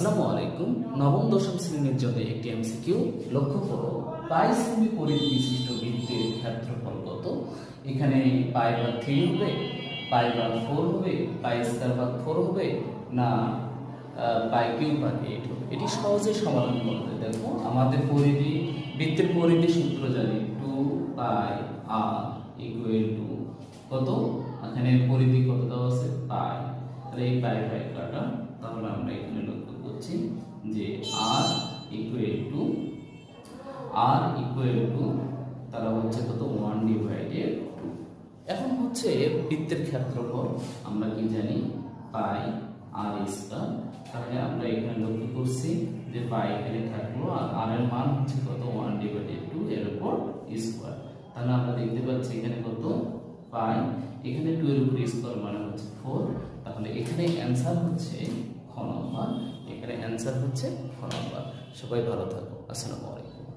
আসসালামু আলাইকুম। নবম, দশম শ্রেণির জন্য একটি এমসিকিউ লক্ষ্য করো পাই সেমি পরিধি বিশিষ্ট বৃত্তের ক্ষেত্রফল কত? এখানে পাই বা থ্রি হবে, পাই বা ফোর হবে, পাই স্কোয়ার বা ফোর হবে, না পাই কিউ বা এইট হবে। এটি সহজে সমাধান করতে দেখো। আমাদের পরিধি, বৃত্তের পরিধি সূত্র জানি two pi r equal to কত? এখানে পরিধি কত দেওয়া আছে? পাই। তাহলে এই পাই পাই কাটা, তাহলে আর ইকুয়াল টু তাহলে হচ্ছে কত? ওয়ান ডিভাইডেড টু এখন হচ্ছে বৃত্তের ক্ষেত্রফল, আমরা কি জানি? পাই আর স্কয়ার তাহলে আমরা এখানে লক্ষ্য করছি যে পাই এখানে থাকল আর আর এর মান হচ্ছে কত? ওয়ান ডিভাইডেড টু এর উপর স্কোয়ার তাহলে আমরা দেখতে পাচ্ছি এখানে কত? পাই। এখানে টু এর উপর স্কোয়ার মানে হচ্ছে ফোর তাহলে এখানে অ্যান্সার হচ্ছে খ নম্বর এখানে অ্যান্সার হচ্ছে খ নম্বর সবাই ভালো থাকো। আসসালামু আলাইকুম।